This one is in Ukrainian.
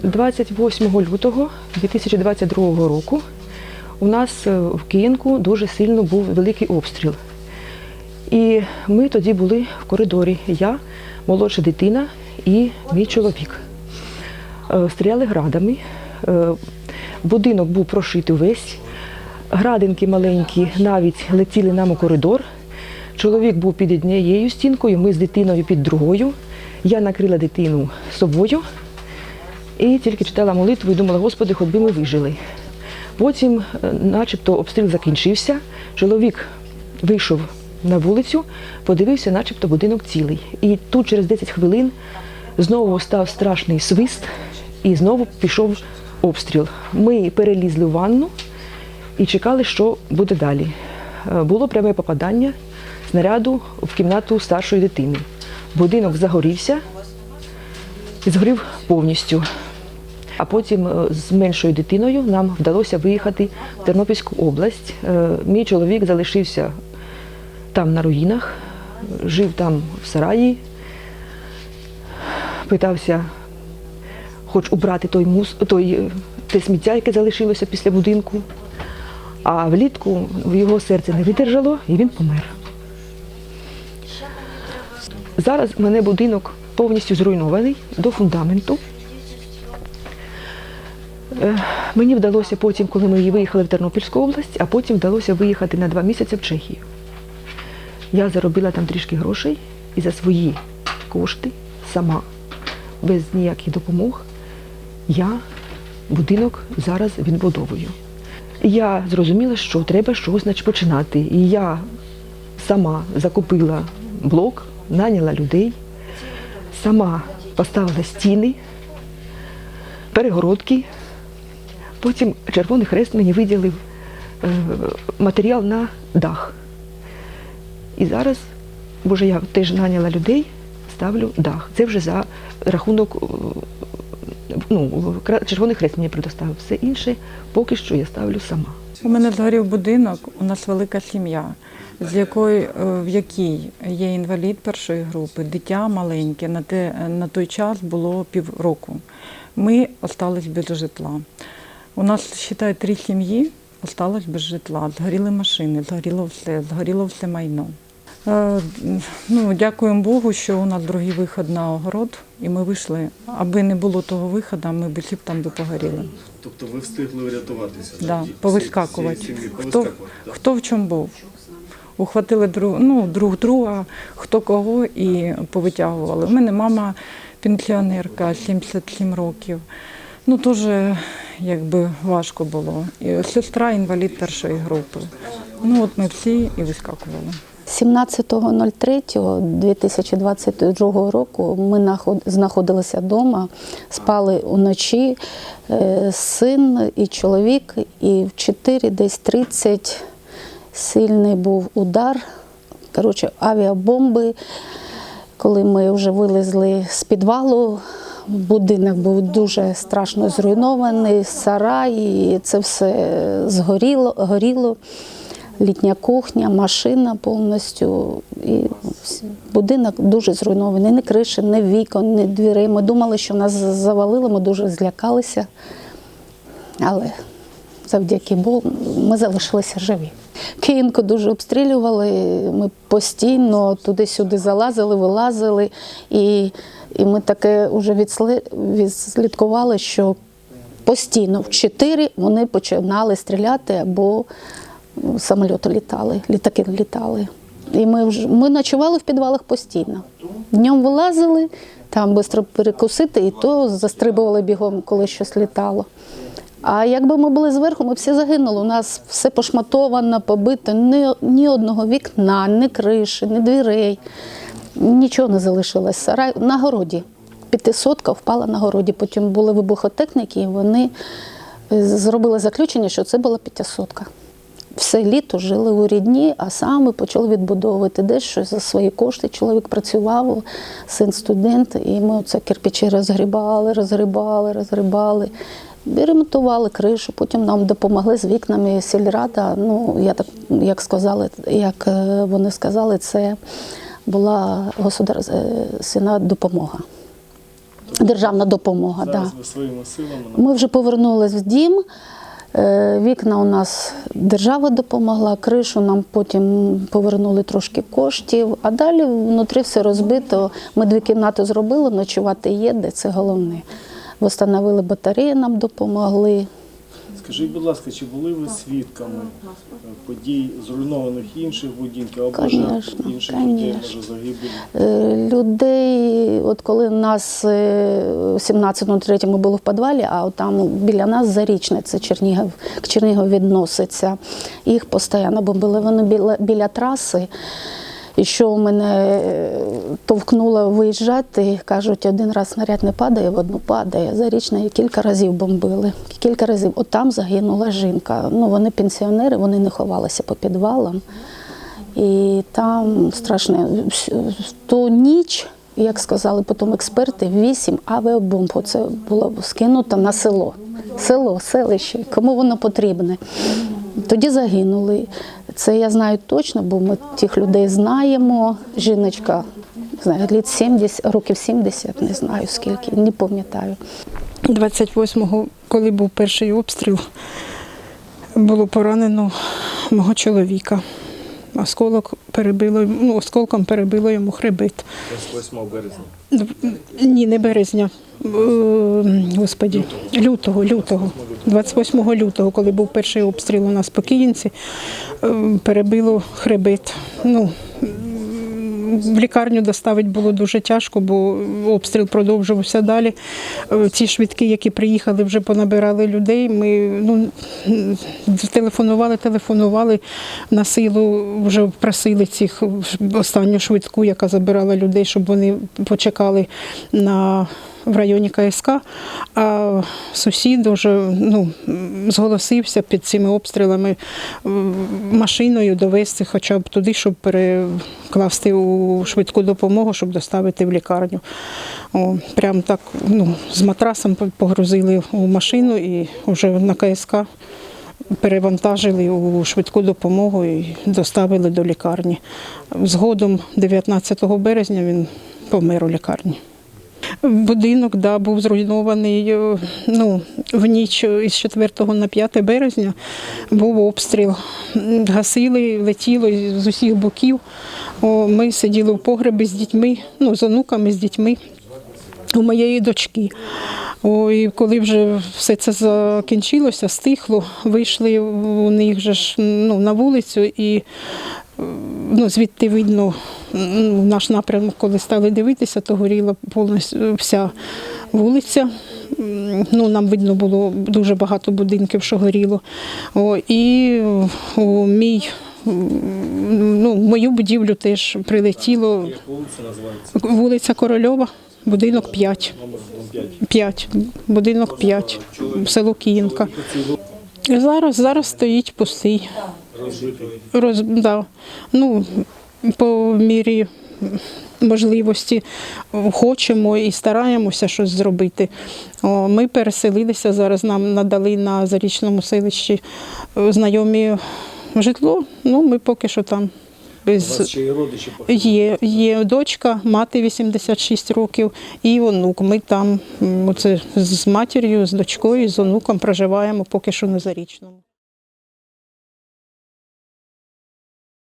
– 28 лютого 2022 року у нас е, в Київку дуже сильно був великий обстріл. І ми тоді були в коридорі. Я, молодша дитина і мій чоловік. Е, Стріляли градами. Е, Будинок був прошитий весь. Градинки маленькі навіть летіли нам у коридор. Чоловік був під однією стінкою, ми з дитиною під другою. Я накрила дитину собою і тільки читала молитву і думала, Господи, хоч би ми вижили. Потім, е, начебто, обстріл закінчився. Чоловік вийшов на вулицю, подивився, начебто будинок цілий. І тут через 10 хвилин знову став страшний свист, і знову пішов обстріл. Ми перелізли в ванну і чекали, що буде далі. Е, Було пряме попадання снаряду в кімнату старшої дитини. Будинок загорівся і згорів повністю. А потім е, з меншою дитиною нам вдалося виїхати в Тернопільську область. Е, Мій чоловік залишився там на руїнах, жив там в сараї, питався хоч убрати той мус, той, е, те сміття, яке залишилося після будинку. А влітку його серце не видержало і він помер. Зараз в мене будинок повністю зруйнований до фундаменту. Е, Мені вдалося потім, коли ми виїхали в Тернопільську область, а потім вдалося виїхати на два місяці в Чехію. Я заробила там трішки грошей і за свої кошти сама, без ніяких допомог, я будинок зараз відбудовую. Я зрозуміла, що треба щось значить, починати. І я сама закупила блок, наняла людей, сама поставила стіни, перегородки. Потім Червоний Хрест мені виділив е, матеріал на дах. І зараз, боже, я теж наняла людей, ставлю дах. Це вже за рахунок, е, ну, Червоний Хрест мені предоставив. Все інше поки що я ставлю сама. У мене згорів будинок, у нас велика сім'я, з якої, е, в якій є інвалід першої групи, дитя маленьке, на, те, на той час було півроку. Ми остались без житла. У нас, вважаю, три сім'ї осталось без житла. Згоріли машини, згоріло все, згоріло все майно. Е, Ну, дякуємо Богу, що у нас другий виход на огород, і ми вийшли. Аби не було того виходу, ми б всі б там би погоріли. Тобто ви встигли врятуватися? Да, повискакувати. Хто, хто в чому був. Ухватили друг, ну, друг друга, хто кого і повитягували. У мене мама пенсіонерка, 77 років. Ну, теж якби важко було. І сестра інвалід першої групи. Ну, от ми всі і вискакували. 17.03.2022 року ми знаходилися вдома, спали уночі, е, син і чоловік, і в 4 десь 30 сильний був удар. Коротше, авіабомби. Коли ми вже вилезли з підвалу, будинок був дуже страшно зруйнований, сарай, це все згоріло, горіло. Літня кухня, машина повністю. І будинок дуже зруйнований. Ні криші, ні вікон, ні дверей. Ми думали, що нас завалило, ми дуже злякалися. Але завдяки Богу ми залишилися живі. Київку дуже обстрілювали, ми постійно туди-сюди залазили, вилазили. І, і ми таке вже відслідкували, що постійно в чотири вони починали стріляти або самоліти літали, літаки літали. І ми вже ми ночували в підвалах постійно. Днем вилазили, там швидко перекусити, і то застрибували бігом, коли щось літало. А якби ми були зверху, ми всі загинули. У нас все пошматовано, побито, ні, ні одного вікна, ні криші, ні дверей. Нічого не залишилось. Сарай на городі. П'ятисотка впала на городі. Потім були вибухотехніки, і вони е, зробили заключення, що це була п'ятисотка. Все літо жили у рідні, а саме почали відбудовувати дещо за свої кошти. Чоловік працював, син студент, і ми оце кирпичі розгрібали, розгрібали, розгрібали. Ремонтували кришу, потім нам допомогли з вікнами сільрада. Ну, я так, як сказали, як е, вони сказали, це була государственна допомога. Державна допомога. Зараз Да. ви своїми силами Ми вже повернулись в дім. Е, Вікна у нас держава допомогла, кришу нам потім повернули трошки коштів, а далі внутрі все розбито. Ми дві кімнати зробили, ночувати є, де це головне. Встановили батареї, нам допомогли. Скажіть, будь ласка, чи були ви свідками подій зруйнованих інших будинків або жертв Конечно, інших людей, може загибелі? Е, Людей, от коли нас е, в 17.03 було в підвалі, а от там біля нас зарічне, це Чернігів, к Чернігову відноситься. Їх постійно бомбили. Вони біля, біля траси. І що мене е, товкнуло виїжджати, кажуть, один раз снаряд не падає, в одну падає. Зарічне кілька разів бомбили. Кілька разів. От там загинула жінка. Ну, вони пенсіонери, вони не ховалися по підвалам. І там страшне. Ту ніч, як сказали потім експерти, вісім авіабомб. Це було скинуто на село. Село, селище. Кому воно потрібне? Тоді загинули. Це я знаю точно, бо ми тих людей знаємо. Жіночка, знаю, літ 70, років 70, не знаю скільки, не пам'ятаю. 28-го, коли був перший обстріл, було поранено мого чоловіка. Осколок перебило, ну, осколком перебило йому хребет. 8 березня. Ні, не березня. е, Господі, лютого, лютого. 28 лютого, коли був перший обстріл у нас по Київці, е, перебило хребет. Ну, в лікарню доставити було дуже тяжко, бо обстріл продовжувався далі. Е, Ці швидкі, які приїхали, вже понабирали людей. Ми ну, телефонували, телефонували на силу, вже просили цих останню швидку, яка забирала людей, щоб вони почекали на. В районі КСК, а сусід вже ну, зголосився під цими обстрілами машиною довести хоча б туди, щоб перекласти у швидку допомогу, щоб доставити в лікарню. О, прям так ну, з матрасом погрузили у машину і вже на КСК перевантажили у швидку допомогу і доставили до лікарні. Згодом, 19 березня, він помер у лікарні. Будинок да, був зруйнований е, ну, в ніч із 4 на 5 березня. Був обстріл. Гасили, летіло з усіх боків. Ми сиділи в погребі з дітьми, ну, з онуками, з дітьми у моєї дочки. О, коли вже все це закінчилося, стихло, вийшли у них же ж ну, на вулицю і ну, звідти видно наш напрямок, коли стали дивитися, то горіла повністю вся вулиця. Ну, нам видно було дуже багато будинків, що горіло. О, і у мій, ну, мою будівлю теж прилетіло Як вулиця називається? вулиця Корольова, будинок 5. Номер 5. 5, будинок 5, село Київка. Зараз, зараз стоїть пустий. Роз, да. ну, по мірі можливості хочемо і стараємося щось зробити. О, ми переселилися зараз, нам надали на зарічному селищі е, знайомі житло. Ну, ми поки що там У вас ще й родичі. Є, є дочка, мати 86 років і онук. Ми там оце з матір'ю, з дочкою, з онуком проживаємо поки що на зарічному.